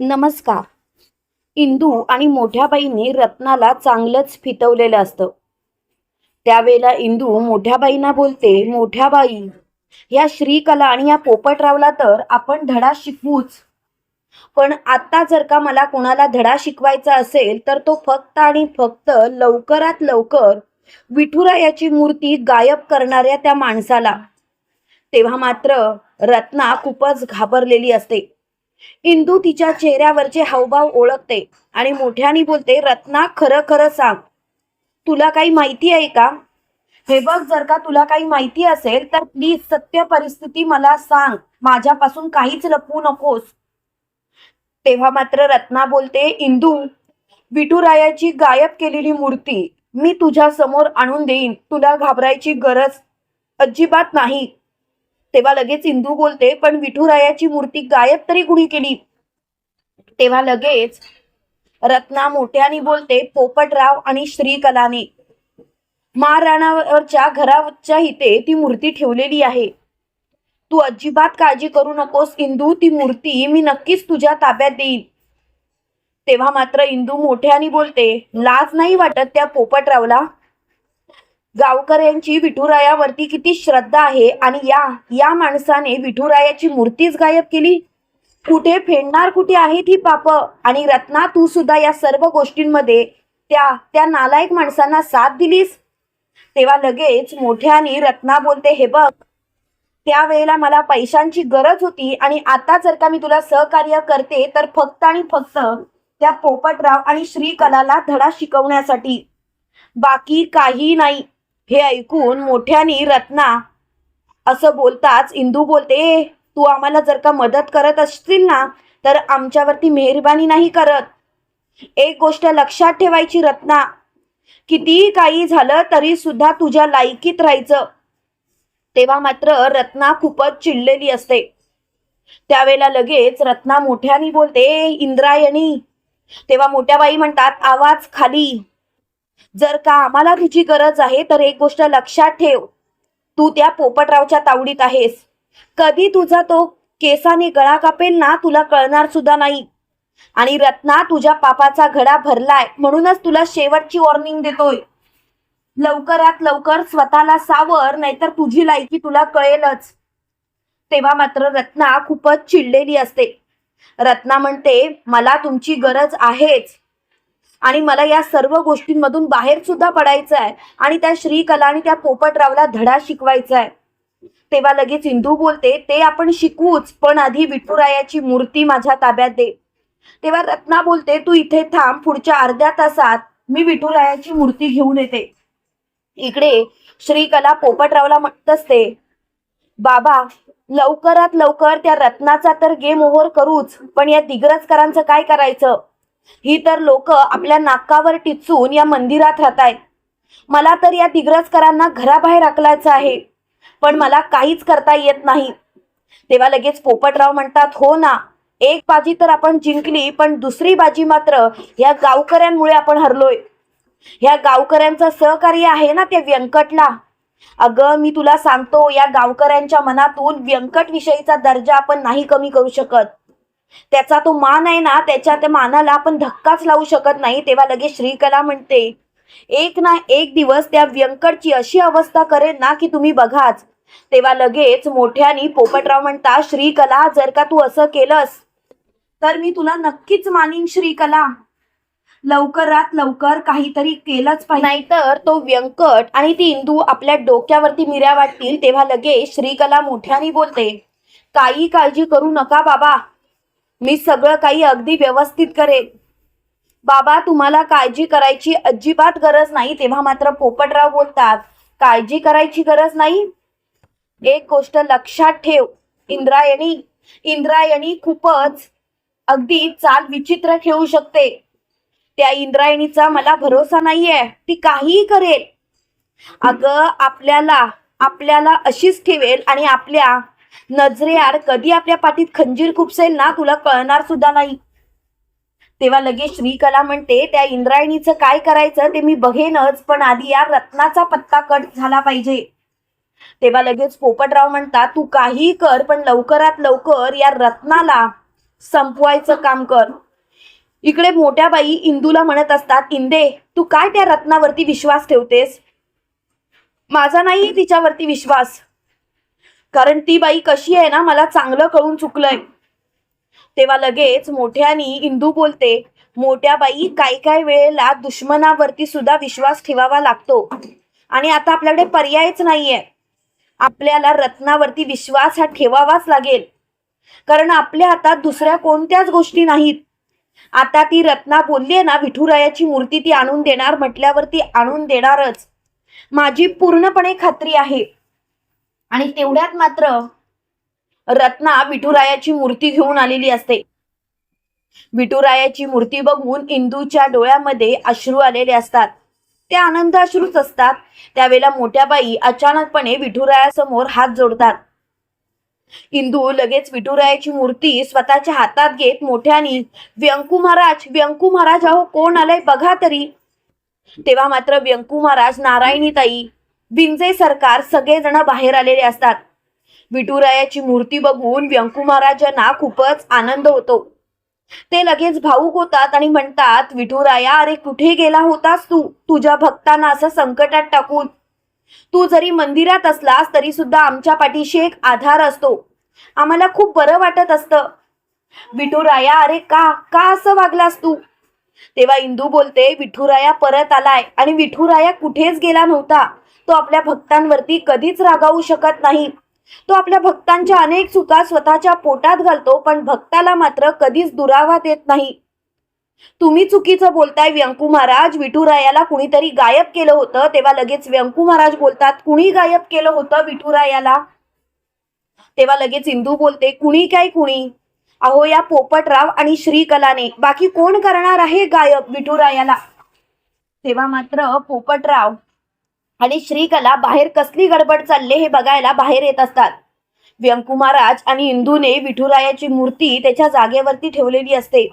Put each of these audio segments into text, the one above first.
नमस्कार. इंदू आणि मोठ्या बाईंनी रत्नाला चांगलंच फितवलेलं असतं. त्यावेळेला इंदू मोठ्या बाईंना बोलते मोठ्या बाई या श्रीकला आणि या पोपटरावला तर आपण धडा शिकवूच. पण आता जर का मला कोणाला धडा शिकवायचा असेल तर तो फक्त आणि फक्त लवकरात लवकर विठुरायाची मूर्ती गायब करणाऱ्या त्या माणसाला. तेव्हा मात्र रत्ना खूपच घाबरलेली असते. इंदू तिच्या चेहऱ्यावरचे हावभाव ओळखते आणि मोठ्याने बोलते रत्ना खरं खरं सांग. तुला काही माहिती आहे का? हे बघ जर का तुला काही माहिती असेल तर प्लीज सत्य परिस्थिती मला सांग. माझ्यापासून काहीच लपवू नकोस. तेव्हा मात्र रत्ना बोलते इंदू विठुरायाची गायब केलेली मूर्ती मी तुझ्या समोर आणून देईन. तुला घाबरायची गरज अजिबात नाही. तेव्हा लगेच इंदू बोलते पण विठुरायाची मूर्ती गायब तरी कुणी केली? तेव्हा लगेच रत्ना मोठ्याने बोलते पोपटराव आणि श्रीकलाने महाराणावरच्या घराच्या इथे ती मूर्ती ठेवलेली आहे. तू अजिबात काळजी करू नकोस इंदू ती मूर्ती मी नक्कीच तुझ्या ताब्यात देईन. तेव्हा मात्र इंदू मोठ्याने बोलते लाज नाही वाटत त्या पोपटरावला? गावकऱ्यांची विठुरायावरती किती श्रद्धा आहे आणि या या माणसाने विठुरायाची मूर्तीच गायब केली? कुठे फेडणार कुठे आहेत ही पाप? आणि रत्ना तू सुद्धा या सर्व गोष्टींमध्ये त्या त्या नालायक माणसांना साथ दिलीस? तेव्हा लगेच मोठ्याने रत्ना बोलते हे बघ त्यावेळेला मला पैशांची गरज होती आणि आता जर का मी तुला सहकार्य करते तर फक्त आणि फक्त त्या पोपटराव आणि श्रीकलाला धडा शिकवण्यासाठी. बाकी काही नाही. हे ऐकून मोठ्याने रत्ना असं बोलताच इंदू बोलते तू आम्हाला जर का मदत करत असतील ना तर आमच्यावरती मेहरबानी नाही करत. एक गोष्ट लक्षात ठेवायची रत्ना कितीही काही झालं तरी सुद्धा तुझ्या लायकीत राहायचं. तेव्हा मात्र रत्ना खूपच चिडलेली असते. त्यावेळेला लगेच रत्ना मोठ्याने बोलते इंद्रायणी. तेव्हा मोठ्या बाई म्हणतात आवाज खाली. जर का आम्हाला तुझी गरज आहे तर एक गोष्ट लक्षात ठेव. तू त्या पोपटरावच्या तावडीत आहेस. कधी तुझा तो केसाने गळा कापेल ना तुला कळणार सुद्धा नाही. आणि रत्ना तुझ्या पापाचा घडा भरलाय म्हणूनच तुला शेवटची वॉर्निंग देतोय. लवकरात लवकर स्वतःला सावर नाहीतर तुझी लायकी तुला कळेलच. तेव्हा मात्र रत्ना खूपच चिडलेली असते. रत्ना म्हणते मला तुमची गरज आहेच. आणि मला या सर्व गोष्टींमधून बाहेर सुद्धा पडायचं आहे. आणि त्या श्रीकला आणि त्या पोपटरावला धडा शिकवायचा आहे. तेव्हा लगेच हिंदू बोलते ते आपण शिकवूच पण आधी विठुरायाची मूर्ती माझ्या ताब्यात दे. तेव्हा रत्ना बोलते तू इथे थांब पुढच्या अर्ध्या तासात मी विठुरायाची मूर्ती घेऊन येते. इकडे श्रीकला पोपटरावला म्हणत असते बाबा लवकरात लवकर त्या रत्नाचा तर गेम ओव्हर करूच पण या दिग्रजकरांचं काय करायचं? ही तर लोक आपल्या नाकावर टिचून या मंदिरात राहतायत. मला तर या दिग्रजकरांना घराबाहेर आकलायचं आहे पण मला काहीच करता येत नाही. तेव्हा लगेच पोपटराव म्हणतात हो ना एक बाजी तर आपण जिंकली पण दुसरी बाजी मात्र या गावकऱ्यांमुळे आपण हरलोय. ह्या गावकऱ्यांचं सहकार्य आहे ना त्या व्यंकटला? अगं मी तुला सांगतो या गावकऱ्यांच्या मनातून व्यंकट विषयीचा दर्जा आपण नाही कमी करू शकत. त्याचा तो मान आहे ना त्याच्या त्या मानाला आपण धक्काच लावू शकत नाही. तेव्हा लगेच श्रीकला म्हणते एक ना एक दिवस त्या व्यंकटची अशी अवस्था करेल ना की तुम्ही बघाच. तेव्हा लगेच मोठ्यानी पोपटराव म्हणता श्रीकला जर का तू असं केलंस तर मी तुला नक्कीच मानीन श्रीकला. लवकरात लवकर काहीतरी केलंच पाहिजे. नाहीतर तो व्यंकट आणि ती इंदू आपल्या डोक्यावरती मिऱ्या वाटतील तेव्हा लगेच श्रीकला मोठ्याने बोलते काही काळजी करू नका बाबा. मी सगळं काही अगदी व्यवस्थित करेन. बाबा तुम्हाला काळजी करायची अजिबात गरज नाही तेव्हा मात्र पोपटराव बोलतात काळजी करायची गरज नाही? एक गोष्ट लक्षात ठेव इंद्रायणी इंद्रायणी खूपच अगदी चाल विचित्र खेळू शकते. त्या इंद्रायणीचा मला भरोसा नाहीये ती काहीही करेल. अगं आपल्याला आपल्याला अशीच ठेवेल आणि आपल्या नजरेआड कधी आपल्या पाठीत खंजीर खुपसेल ना तुला कळणार सुद्धा नाही. तेव्हा लगेच श्रीकला म्हणते त्या इंद्रायणीचं काय करायचं ते मी बघेनच पण आधी या रत्नाचा पत्ता कट झाला पाहिजे. तेव्हा लगेच पोपटराव म्हणतात तू काही कर पण लवकरात लवकर या रत्नाला संपवायचं काम कर. इकडे मोठ्या बाई इंदूला म्हणत असतात इंदे तू काय त्या रत्नावरती विश्वास ठेवतेस? माझा नाही तिच्यावरती विश्वास. कारण ती बाई कशी आहे ना मला चांगलं कळून चुकलंय. तेव्हा लगेच मोठ्यानी इंदू बोलते मोठ्या बाई काय काय वेळेला दुश्मनावरती सुद्धा विश्वास ठेवावा लागतो. आणि आता आपल्याकडे पर्यायच नाहीये. आपल्याला रत्नावरती विश्वास हा ठेवावाच लागेल. कारण आपल्या हातात दुसऱ्या कोणत्याच गोष्टी नाहीत. आता ती रत्ना बोलली ना विठुरायाची मूर्ती ती आणून देणार म्हटल्यावरती आणून देणारच. माझी पूर्णपणे खात्री आहे. आणि तेवढ्यात मात्र रत्ना विठुरायाची मूर्ती घेऊन आलेली असते. विठुरायाची मूर्ती बघून इंदूच्या डोळ्यामध्ये अश्रू आलेले असतात. ते आनंद अश्रूच असतात. त्यावेळेला मोठ्या बाई अचानकपणे विठुरायासमोर हात जोडतात. इंदू लगेच विठुरायाची मूर्ती स्वतःच्या हातात घेत मोठ्यानी व्यंकू महाराज व्यंकू महाराज अहो कोण आलाय बघा तरी. तेव्हा मात्र व्यंकू महाराज नारायणीताई भिंजे सरकार सगळेजण बाहेर आलेले असतात. विठुरायाची मूर्ती बघून व्यंकू महाराजांना खूपच आनंद होतो. ते लगेच भाऊक होतात आणि म्हणतात विठुराया अरे कुठे गेला होतास तू? तुझ्या भक्तांना असं संकटात टाकून. तू जरी मंदिरात असलास तरी सुद्धा आमच्या पाठीशी एक आधार असतो. आम्हाला खूप बरं वाटत असतं. विठुराया अरे का? का असं वागलास तू? तेव्हा इंदू बोलते विठुराया परत आलाय आणि विठुराया कुठेच गेला नव्हता. तो आपल्या भक्तांवरती कधीच रागावू शकत नाही. तो आपल्या भक्तांच्या अनेक चुका स्वतःच्या पोटात घालतो पण भक्ताला मात्र कधीच दुरावा देत नाही. तुम्ही चुकीचं बोलताय व्यंकू महाराज. विठुरायाला कुणीतरी गायब केलं होतं तेव्हा लगेच व्यंकू महाराज बोलतात कुणी गायब केलं होतं विठुरायाला? तेव्हा लगेच इंदू बोलते कुणी काय कुणी? अहो या पोपटराव आणि श्रीकलाने. बाकी कोण करणार आहे गायब विठुरायाला? तेव्हा मात्र पोपटराव आणि श्रीकला बाहेर कसली गडबड चालले हे बघायला बाहेर येत असतात. व्यंकू महाराज आणि इंदूने विठुरायाची मूर्ती त्याच्या जागेवरती ठेवलेली असते.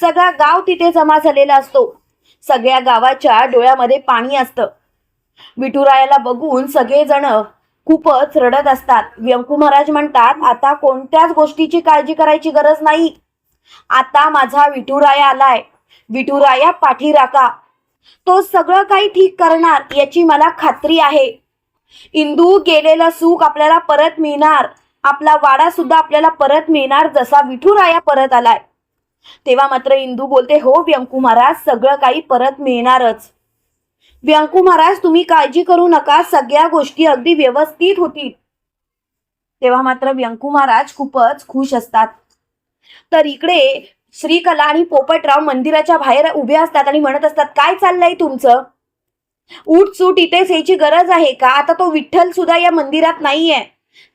सगळा गाव तिथे जमा झालेला असतो. सगळ्या गावाच्या डोळ्यामध्ये पाणी असतं. विठुरायाला बघून सगळेजण खूपच रडत असतात. व्यंकू महाराज म्हणतात आता कोणत्याच गोष्टीची काळजी करायची गरज नाही. आता माझा विठुराया आलाय. विठुराया पाठी राखा. तो सगळं काही ठीक करणार याची मला खात्री आहे. इंदू गेलेलं सुख आपल्याला परत मिळणार. आपला वाडा सुद्धा आपल्याला परत मिळणार जसा विठुराया परत आलाय. तेव्हा मात्र इंदू बोलते हो व्यंकू महाराज सगळं काही परत मिळणारच. व्यंकू महाराज तुम्ही काळजी करू नका सगळ्या गोष्टी अगदी व्यवस्थित होतील. तेव्हा मात्र व्यंकू महाराज खूपच खुश असतात. तर इकडे श्रीकला आणि पोपटराव मंदिराच्या बाहेर उभे असतात आणि म्हणत असतात काय चाललंय तुमचं? उठ सूट इथेच यायची गरज आहे का? आता तो विठ्ठल सुद्धा या मंदिरात नाहीये.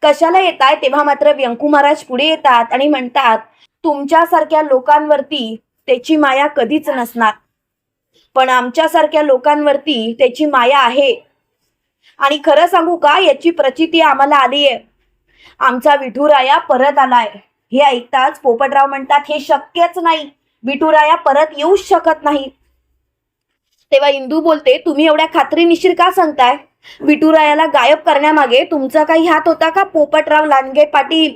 कशाला येताय? तेव्हा मात्र व्यंकू महाराज पुढे येतात आणि म्हणतात तुमच्यासारख्या लोकांवरती त्याची माया कधीच नसणार. पण आमच्यासारख्या लोकांवरती त्याची माया आहे. आणि खरं सांगू का याची प्रचिती आम्हाला आली आहे आमचा विठुराया परत आलाय. हे ऐकताच पोपटराव म्हणतात हे शक्यच नाही. विठुराया परत येऊच शकत नाही. तेव्हा इंदू बोलते तुम्ही एवढ्या खात्रीनिशीर का सांगताय? विठुरायाला गायब करण्यामागे तुमचा काही हात होता का पोपटराव लांडगे पाटील?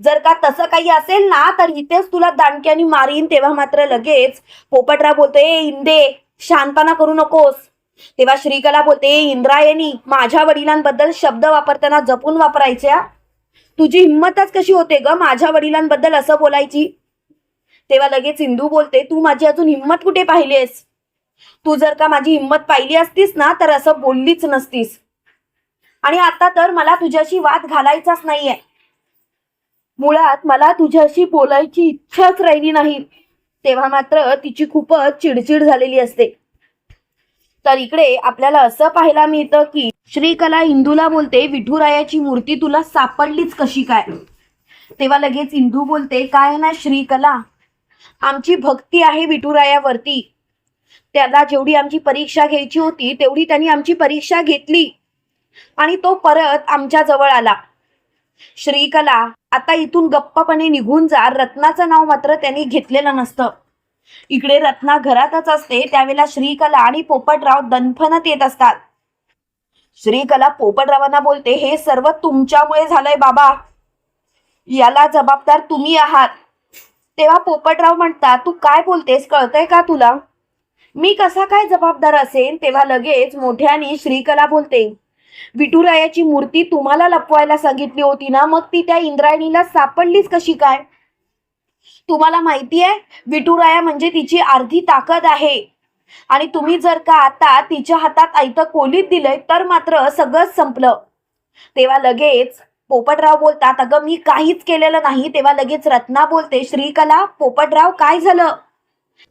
जर का तसं काही असेल ना तर इथेच तुला दांडक्यानी मारीन. तेव्हा मात्र लगेच पोपटराव बोलते इंदे शांतपणा करू नकोस. तेव्हा श्रीकला बोलते इंद्रायणी माझ्या वडिलांबद्दल शब्द वापरताना जपून वापरायच्या? तुझी हिंमतच कशी होते ग माझ्या वडिलांबद्दल असं बोलायची? तेव्हा लगेच इंदू बोलते तू माझी अजून हिंमत कुठे पाहिलीस तू जर का माझी हिंमत पाहिली असतीस ना तर असं बोललीच नसतीस. आणि आता तर मला तुझ्याशी वाद घालायचाच नाहीये. मुळात मला तुझ्याशी बोलायची इच्छाच राहिली नाही. तेव्हा मात्र तिची खूपच चिडचिड झालेली असते. तर इकडे आपल्याला असं पाहायला मिळतं की श्रीकला इंदूला बोलते विठुरायाची मूर्ती तुला सापडलीच कशी काय? तेव्हा लगेच इंदू बोलते काय ना श्रीकला आमची भक्ती आहे विठुरायावरती. त्याला जेवढी आमची परीक्षा घ्यायची होती तेवढी त्यांनी आमची परीक्षा घेतली आणि तो परत आमच्या जवळ आला. श्रीकला आता इथून गप्पपणे निघून जा रत्नाचं नाव मात्र त्यांनी घेतलेलं नसतं. इकडे रत्ना घरातच असते त्यावेळेला श्रीकला आणि पोपटराव दणफणत येत असतात. श्रीकला पोपटरावांना बोलते हे सर्व तुमच्यामुळे झालंय बाबा. याला जबाबदार तुम्ही आहात. तेव्हा पोपटराव म्हणतात तू काय बोलतेस? कळतंय का तुला? मी कसा काय जबाबदार असेल तेव्हा लगेच मोठ्याने श्रीकला बोलते विठुरायाची मूर्ती तुम्हाला लपवायला सांगितली होती ना मग ती त्या इंद्रायणीला सापडलीच कशी काय? तुम्हाला माहिती आहे विठुराया म्हणजे तिची अर्धी ताकद आहे. आणि तुम्ही जर का आता तिच्या हातात आयतं कोलीत दिलंय तर मात्र सगळंच संपलं. तेव्हा लगेच पोपटराव बोलतात अगं मी काहीच केलेलं नाही. तेव्हा लगेच रत्ना बोलते श्रीकला पोपटराव काय झालं?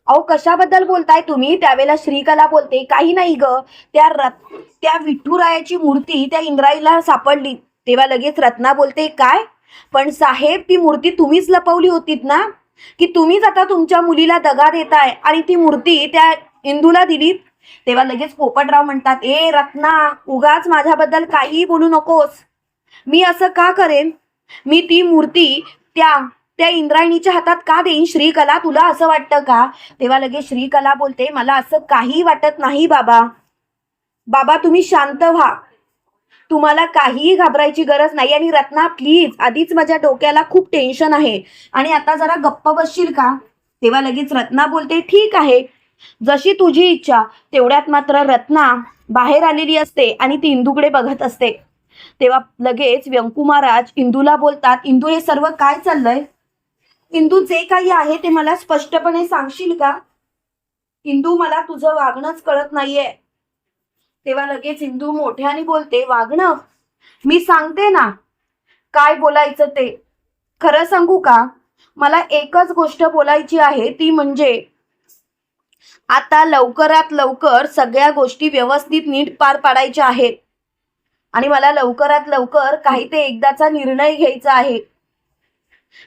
अहो कशाबद्दल बोलताय तुम्ही? त्यावेळेला श्रीकला बोलते काही नाही ग. त्या रत् त्या विठुरायाची मूर्ती त्या इंद्राईला सापडली. तेव्हा लगेच रत्ना बोलते काय? पण साहेब ती मूर्ती तुम्हीच लपवली होतीत ना? की तुम्हीच आता तुमच्या मुलीला दगा देताय आणि ती मूर्ती त्या इंदूला दिलीत? तेव्हा लगेच पोपटराव म्हणतात ए रत्ना उगाच माझ्याबद्दल काहीही बोलू नकोस. मी असं का करेन? मी ती मूर्ती त्या त्या इंद्रायणीच्या हातात का देईन? श्रीकला तुला असं वाटतं का? तेव्हा लगेच श्रीकला बोलते मला असं काही वाटत नाही बाबा. बाबा तुम्ही शांत व्हा. तुम्हाला काहीही घाबरायची गरज नाही. आणि रत्ना प्लीज आधीच माझ्या डोक्याला खूप टेन्शन आहे. आणि आता जरा गप्प बसशील का? तेव्हा लगेच रत्ना बोलते ठीक आहे. जशी तुझी इच्छा तेवढ्यात मात्र रत्ना बाहेर आलेली असते आणि ती इंदूकडे बघत असते. तेव्हा लगेच व्यंकू महाराज इंदूला बोलतात इंदू हे सर्व काय चाललंय? इंदू जे काही आहे ते मला स्पष्टपणे सांगशील का? इंदू मला तुझं वागणंच कळत नाहीये. तेव्हा लगेच इंदू मोठ्याने बोलते वागणं मी सांगते ना काय बोलायचं ते. खरं सांगू का? मला एकच गोष्ट बोलायची आहे ती म्हणजे आता लवकरात लवकर सगळ्या गोष्टी व्यवस्थित नीट पार पाडायच्या आहेत. आणि मला लवकरात लवकर काही ते एकदाचा निर्णय घ्यायचा आहे.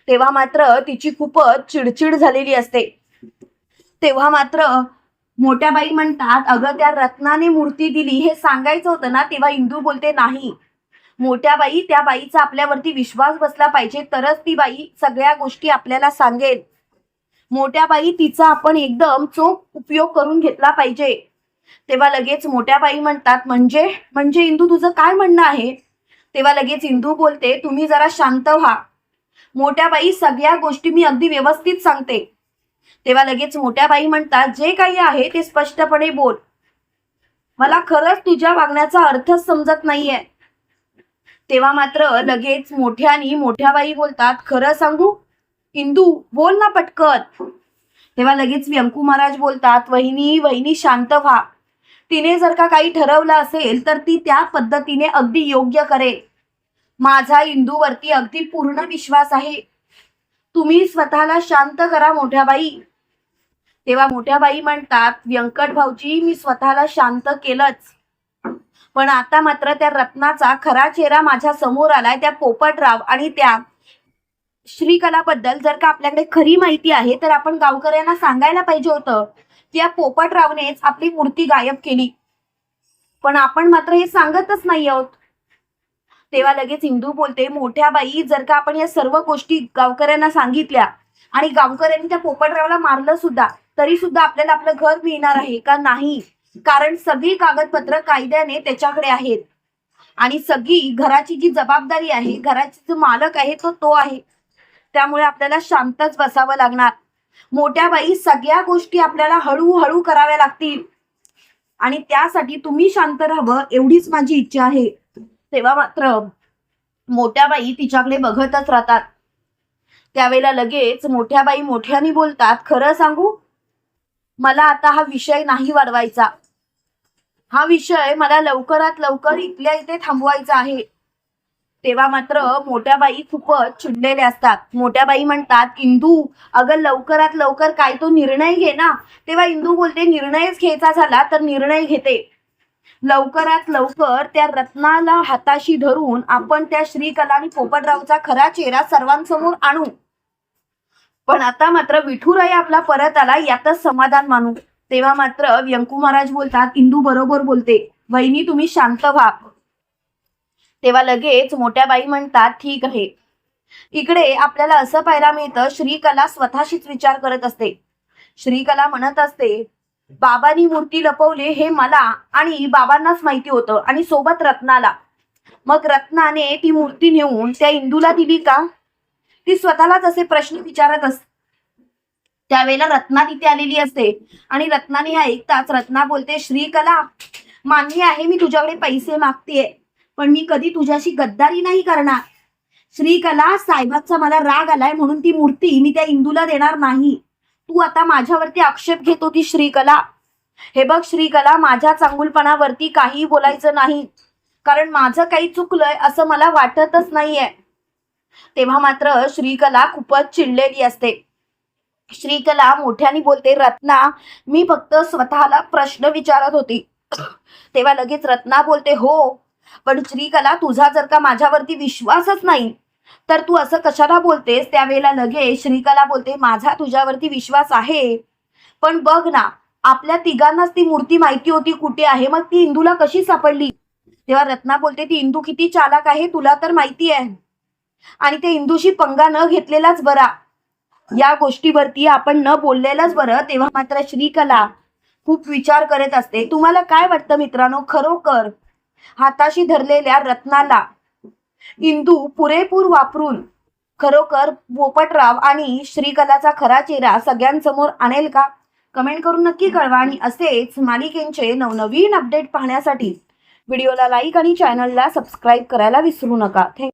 तेव्हा मात्र तिची खूपच चिडचिड झालेली असते. तेव्हा मात्र मोठ्या बाई म्हणतात अगं त्या रत्नाने मूर्ती दिली. हे सांगायचं होतं ना तेव्हा इंदू बोलते नाही. मोठ्या बाई त्या बाईचा आपल्यावरती विश्वास बसला पाहिजे तरच ती बाई सगळ्या गोष्टी आपल्याला सांगेल. मोठ्या बाई तिचा आपण एकदम चोख उपयोग करून घेतला पाहिजे. तेव्हा लगेच मोठ्या बाई म्हणतात म्हणजे म्हणजे इंदू तुझं काय म्हणणं आहे? तेव्हा लगेच इंदू बोलते तुम्ही जरा शांत व्हा. मोठ्या बाई सगळ्या गोष्टी मी अगदी व्यवस्थित सांगते. तेव्हा लगेच मोठ्या बाई म्हणतात जे काही आहे ते स्पष्टपणे बोल. मला खरंच तुझ्या वागण्याचा अर्थच समजत नाहीये. तेव्हा मात्र लगेच मोठ्यानी मोठ्या बाई बोलतात खरं सांगू? इंदू बोल ना पटकन. तेव्हा लगेच व्यंकू महाराज बोलतात वहिनी वहिनी शांत व्हा. तिने जर का काही ठरवलं असेल तर ती त्या पद्धतीने अगदी योग्य करेल. माझा इंदूवरती अगदी पूर्ण विश्वास आहे. तुम्ही स्वतःला शांत करा मोठ्या बाई तेव्हा मोठ्या बाई म्हणतात व्यंकट भाऊजी मी स्वतःला शांत केलंच. पण आता मात्र त्या रत्नाचा खरा चेहरा माझ्यासमोर आलाय त्या पोपटराव आणि त्या श्रीकलाबद्दल जर का आपल्याकडे खरी माहिती आहे तर आपण गावकऱ्यांना सांगायला पाहिजे होतं की या पोपटरावनेच आपली मूर्ती गायब केली. पण आपण मात्र हे सांगतच नाही आहोत. तेव्हा लगेच इंदू बोलते मोठ्या बाई जर का आपण या सर्व गोष्टी गावकऱ्यांना सांगितल्या आणि गावकऱ्यांनी त्या पोपटरावला मारलं सुद्धा तरी सुद्धा आपल्याला आपलं घर मिळणार आहे का नाही? कारण सगळी कागदपत्र कायद्याने त्याच्याकडे आहेत. आणि सगळी घराची जी जबाबदारी आहे घराची जो मालक आहे तो तो आहे. त्यामुळे आपल्याला शांतच बसावं लागणार. मोठ्या बाई सगळ्या गोष्टी आपल्याला हळूहळू कराव्या लागतील. आणि त्यासाठी तुम्ही शांत राहावं एवढीच माझी इच्छा आहे. तेव्हा मात्र मोठ्या बाई तिच्याकडे बघतच राहतात. त्यावेळेला लगेच मोठ्या बाई मोठ्याने बोलतात खरं सांगू? मला आता हा विषय नाही वाढवायचा. हा विषय मला लवकरात लवकर इथल्या इथे थांबवायचा आहे. तेव्हा मात्र मोठ्या बाई खूपच चिडलेल्या असतात. मोठ्या बाई म्हणतात इंदू अगं लवकरात लवकर काय तो निर्णय घे ना. तेव्हा इंदू बोलते निर्णयच घ्यायचा झाला तर निर्णय घेते. लवकरात लवकर त्या रत्नाला हाताशी धरून आपण त्या श्रीकला आणि पोपटरावचा खरा चेहरा सर्वांसमोर आणू. पण आता मात्र विठुराय आपला परत आला यातच समाधान मानू. तेव्हा मात्र व्यंकू महाराज बोलतात इंदू बरोबर बोलते. वहिनी तुम्ही शांत व्हा. तेव्हा लगेच मोठ्या बाई म्हणतात ठीक आहे. इकडे आपल्याला असं पाहायला मिळतं श्रीकला स्वतःशीच विचार करत असते. श्रीकला म्हणत असते बाबांनी मूर्ती लपवली हे मला आणि बाबांनाच माहिती होतं आणि सोबत रत्नाला. मग रत्नाने ती मूर्ती नेऊन त्या इंदूला दिली का? ती स्वतःलाच असे प्रश्न विचारत अस त्यावेळेला रत्ना तिथे आलेली असते आणि रत्नाने हा ऐकताच रत्ना बोलते श्रीकला मान्य आहे मी तुझ्याकडे पैसे मागतेय पण मी कधी तुझ्याशी गद्दारी नाही करणार. श्रीकला साहेबाचा मला राग आलाय म्हणून ती मूर्ती मी त्या इंदूला देणार नाही. तू आता माझ्यावरती आक्षेप घेत होती श्रीकला? हे बघ श्रीकला माझ्या चांगुलपणावरती काहीही बोलायचं नाही. कारण माझं काही चुकलंय असं मला वाटतच नाहीये. तेव्हा मात्र श्रीकला खूपच चिडलेली असते. श्रीकला मोठ्याने बोलते रत्ना मी फक्त स्वतःला प्रश्न विचारत होती. तेव्हा लगेच रत्ना बोलते हो पण श्रीकला तुझा जर का माझ्यावरती विश्वासच नाही तर तू असं कशाला बोलतेस? त्यावेळेला लगेच श्रीकला बोलते माझा तुझ्यावरती विश्वास आहे. पण बघ ना आपल्या तिघांनाच ती मूर्ती माहिती होती कुठे आहे. मग ती इंदूला कशी सापडली? तेव्हा रत्ना बोलते ती इंदू किती चालाक आहे तुला तर माहिती आहे. आणि ते इंदूशी पंगा न घेतलेलाच बरा. या गोष्टीवरती आपण न बोललेलाच बरं. तेव्हा मात्र श्रीकला खूप विचार करत असते तुम्हाला काय वाटतं मित्रांनो? खरोखर हाताशी धरलेल्या रत्नाला इंदू पुरेपूर वापरून खरोखर पोपटराव आणि श्रीकलाचा खरा चेहरा सगळ्यांसमोर आणेल का? कमेंट करून नक्की कळवा आणि असेच मालिकेंचे नवनवीन अपडेट पाहण्यासाठी व्हिडिओला लाईक आणि चॅनलला सबस्क्राईब करायला विसरू नका. थँक्यू